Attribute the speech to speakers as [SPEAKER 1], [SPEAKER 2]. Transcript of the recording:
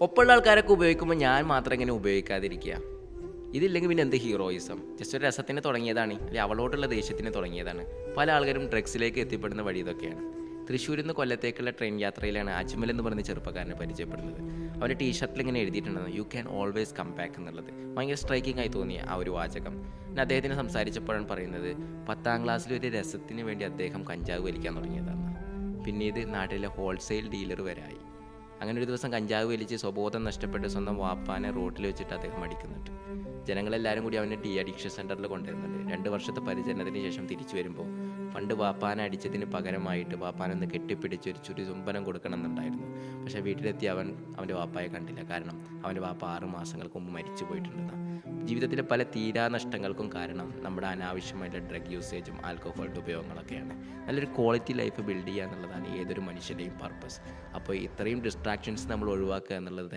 [SPEAKER 1] ഒപ്പമുള്ള ആൾക്കാരൊക്കെ ഉപയോഗിക്കുമ്പോൾ ഞാൻ മാത്രം ഇങ്ങനെ ഉപയോഗിക്കാതിരിക്കുക. ഇതില്ലെങ്കിൽ പിന്നെ എന്ത് ഹീറോയിസം? ജസ്റ്റ് ഒരു രസത്തിന് തുടങ്ങിയതാണ്. അല്ലെങ്കിൽ അവളോട്ടുള്ള ദേഷ്യത്തിന് തുടങ്ങിയതാണ്. പല ആൾക്കാരും ഡ്രഗ്സിലേക്ക് എത്തിപ്പെടുന്ന വഴി ഇതൊക്കെയാണ്. തൃശ്ശൂരിൽ നിന്ന് കൊല്ലത്തേക്കുള്ള ട്രെയിൻ യാത്രയിലാണ് അജ്മൽ എന്ന് പറഞ്ഞ ചെറുപ്പക്കാരനെ പരിചയപ്പെടുന്നത്. അവന്റെ ടീഷർട്ടിൽ ഇങ്ങനെ എഴുതിയിട്ടുണ്ടെന്ന് you can always come back എന്നുള്ളത്. ഭയങ്കര സ്ട്രൈക്കിംഗ് ആയി തോന്നിയ ആ ഒരു വാചകം. പിന്നെ അദ്ദേഹത്തിന് സംസാരിച്ചപ്പോഴാണ് പറയുന്നത് പത്താം ക്ലാസ്സിൽ ഒരു രസത്തിന് വേണ്ടി അദ്ദേഹം കഞ്ചാവ് വലിക്കാൻ തുടങ്ങിയതാണ്. പിന്നീട് നാട്ടിലെ ഹോൾസെയിൽ ഡീലർ വരെ ആയി. അങ്ങനെ ഒരു ദിവസം കഞ്ചാവ് വലിച്ച് സ്വബോധം നഷ്ടപ്പെട്ട് സ്വന്തം വാപ്പാനെ റോട്ടിൽ വെച്ചിട്ട് അദ്ദേഹം അടിക്കുന്നുണ്ട്. ജനങ്ങളെല്ലാവരും കൂടി അവനെ ഡി അഡിക്ഷൻ സെന്ററിൽ കൊണ്ടുവരുന്നുണ്ട്. രണ്ട് വർഷത്തെ പരിചരണത്തിന് ശേഷം തിരിച്ചു വരുമ്പോൾ പണ്ട് വാപ്പാനെ അടിച്ചതിന് പകരമായിട്ട് വാപ്പാനൊന്ന് കെട്ടിപ്പിടിച്ച് ഒരു ചുരി ചുംബനം കൊടുക്കണം എന്നുണ്ടായിരുന്നു പക്ഷേ വീട്ടിലെത്തി അവൻ അവന്റെ വാപ്പായെ കണ്ടില്ല. കാരണം അവന്റെ വാപ്പ ആറ് മാസങ്ങൾക്ക് മുമ്പ് മരിച്ചു പോയിട്ടുണ്ടെന്ന്. ജീവിതത്തിലെ പല തീരാനഷ്ടങ്ങൾക്കും കാരണം നമ്മുടെ അനാവശ്യമായിട്ടുള്ള ഡ്രഗ് യൂസേജും ആൽക്കഹോളിന്റെ ഉപയോഗങ്ങളൊക്കെയാണ്. നല്ലൊരു ക്വാളിറ്റി ലൈഫ് ബിൽഡ് ചെയ്യുക എന്നുള്ളതാണ് ഏതൊരു മനുഷ്യന്റെയും പർപ്പസ് അപ്പോൾ ഇത്രയും ഡിസ്ട്രാക്ഷൻസ് നമ്മൾ ഒഴിവാക്കുക എന്നുള്ളത്